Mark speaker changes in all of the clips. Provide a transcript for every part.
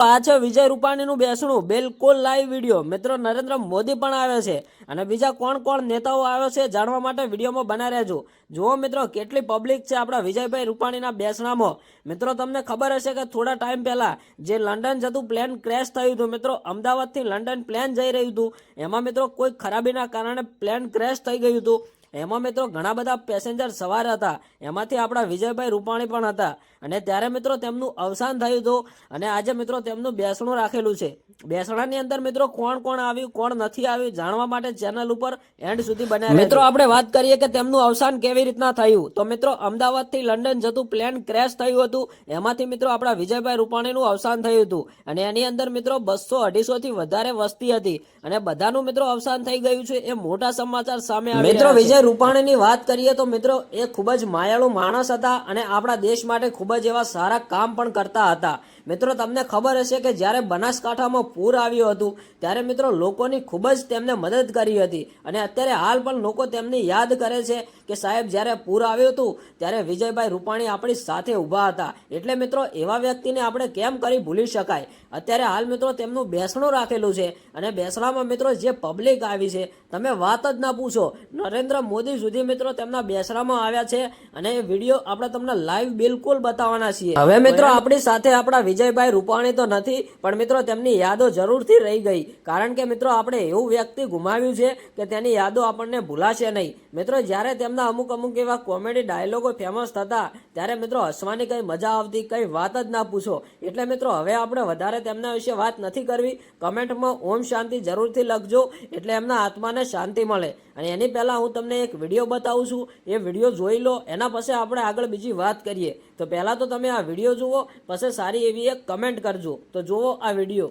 Speaker 1: છે વિજય રૂપાણીનું બેસણું. બિલકુલ live video મિત્રો નરેન્દ્ર મોદી પણ આવે છે. અને બીજા કોણ કોણ નેતાઓ આવે છે જાણવા માટે વિડીયોમાં બના રહેજો. જુઓ મિત્રો, કેટલી પબ્લિક છે આપણા વિજયભાઈ રૂપાણીના બેસણામાં. મિત્રો, તમને ખબર હશે કે થોડા ટાઈમ પહેલાં જે લંડન જતું પ્લેન ક્રેશ થયું હતું, મિત્રો, અમદાવાદથી લંડન પ્લેન જઈ રહ્યું હતું. એમાં મિત્રો કોઈ ખરાબીના કારણે પ્લેન ક્રેશ થઈ ગયું હતું. એમાં મિત્રો ઘણા બધા પેસેન્જર સવાર હતા. એમાંથી આપણા વિજયભાઈ રૂપાણી પણ હતા. અને ત્યારે મિત્રો તેમનું અવસાન થયું હતું. અને આજે મિત્રો તેમનું બેસણું રાખેલું છે. બેસણાની અંદર મિત્રો કોણ કોણ આવ્યું કોણ નથી આવ્યું જાણવા માટે ચેનલ ઉપર એન્ડ સુધી બન્યા મિત્રો આપણે વાત કરીએ કે તેમનું અવસાન કેવી રીતના થયું? તો મિત્રો અમદાવાદથી લંડન જતું પ્લેન ક્રેશ થયું હતું. એમાંથી મિત્રો આપણા વિજયભાઈ રૂપાણીનું અવસાન થયું હતું. અને એની અંદર મિત્રો બસો અઢીસોથી વધારે વસ્તી હતી. અને બધાનું મિત્રો અવસાન થઈ ગયું છે એ મોટા સમાચાર સામે મિત્રો વિજય રૂપાણીની વાત કરીએ તો મિત્રો એ ખૂબ જ માયાળુ માણસ હતા અને આપણા દેશ માટે ખૂબ જ એવા સારા કામ પણ કરતા હતા. મિત્રો, તમને ખબર હશે કે જ્યારે બનાસકાંઠામાં પૂર આવ્યું હતું, ત્યારે મિત્રો લોકોની ખૂબ જ તેમને મદદ કરી હતી. અને અત્યારે હાલ પણ લોકો તેમને યાદ કરે છે કે સાહેબ જ્યારે પૂર આવ્યું હતું ત્યારે વિજયભાઈ રૂપાણી આપણી સાથે ઊભા હતા. એટલે મિત્રો એવા વ્યક્તિને આપણે કેમ કરી ભૂલી શકાય? અત્યારે હાલ મિત્રો તેમનું બેસણું રાખેલું છે અને બેસણામાં મિત્રો જે પબ્લિક આવી છે તમે વાત જ ના પૂછો. નરેન્દ્ર મોદી સુધી મિત્રો તેમના બેસણામાં આવ્યા છે અને એ વીડિયો આપણે તમને લાઈવ બિલકુલ બતાવવાના છીએ. હવે મિત્રો આપણી સાથે આપણા વિજયભાઈ રૂપાણી તો નથી પણ મિત્રો તેમની યાદો જરૂરથી રહી ગઈ. કારણ કે મિત્રો આપણે એવું વ્યક્તિ ગુમાવ્યું છે કે તેની યાદો આપણને ભૂલાશે નહીં. મિત્રો જ્યારે તેમના અમુક અમુક એવા કોમેડી ડાયલોગો ફેમસ થતા. ત્યારે મિત્રો હસવાની કંઈ મજા આવતી, કંઈ વાત જ ના પૂછો. એટલે મિત્રો હવે આપણે વધારે તેમના વિશે વાત નથી કરવી. કમેન્ટમાં ઓમ શાંતિ જરૂરથી લખજો, એટલે એમના આત્માને શાંતિ મળે. અને એની પહેલાં હું તમને એક વીડિયો બતાવું છું. એ વીડિયો જોઈ લો, એના પછી આપણે આગળ બીજી વાત કરીએ. તો પહેલાં તો તમે આ વીડિયો જુઓ, પછી સારી એવી એક કમેન્ટ કરજો. તો જુઓ આ વીડિયો.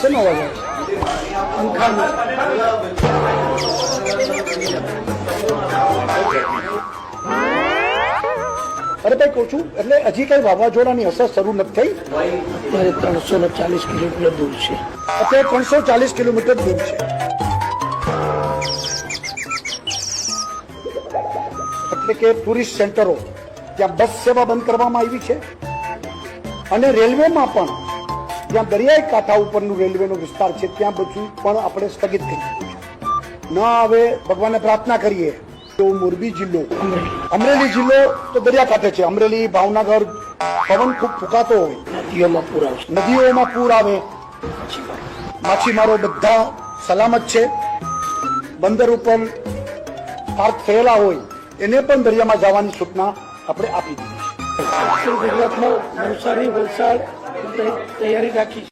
Speaker 2: શેનો અવાજ આવે? અરે ભાઈ કહું છું એટલે હજી કઈ વાવાઝોડાની અસર શરૂ નથી થઈ?
Speaker 3: અત્યારે ત્રણસો ને ચાલીસ કિલોમીટર દૂર છે.
Speaker 2: અત્યારે ત્રણસો ચાલીસ કિલોમીટર દૂર છે. એટલે કે ટુરિસ્ટ સેન્ટરો ત્યાં બસ સેવા બંધ કરવામાં આવી છે. અને રેલવેમાં પણ જ્યાં દરિયાઈ કાંઠા ઉપરનું રેલવેનો વિસ્તાર છે ત્યાં બધું પણ આપણે સ્થગિત કરી દીધું છે. ન આવે ભગવાનને પ્રાર્થના કરીએ. તો મોરબી જિલ્લો. અમરેલી જિલ્લો તો દરિયાકાંઠે છે. અમરેલી ભાવનગર પવન ખૂબ ફૂંકાતો હોય.
Speaker 3: નદીઓમાં પૂર આવે
Speaker 2: નદીઓમાં પૂર આવે. માછીમારો બધા સલામત છે. બંદર ઉપર પાર્ક થયેલા હોય એને પણ દરિયામાં જવાની સૂચના આપણે આપી દીધી છે.
Speaker 3: ગુજરાતમાં નવસારી વલસાડ તૈયારી રાખી છે.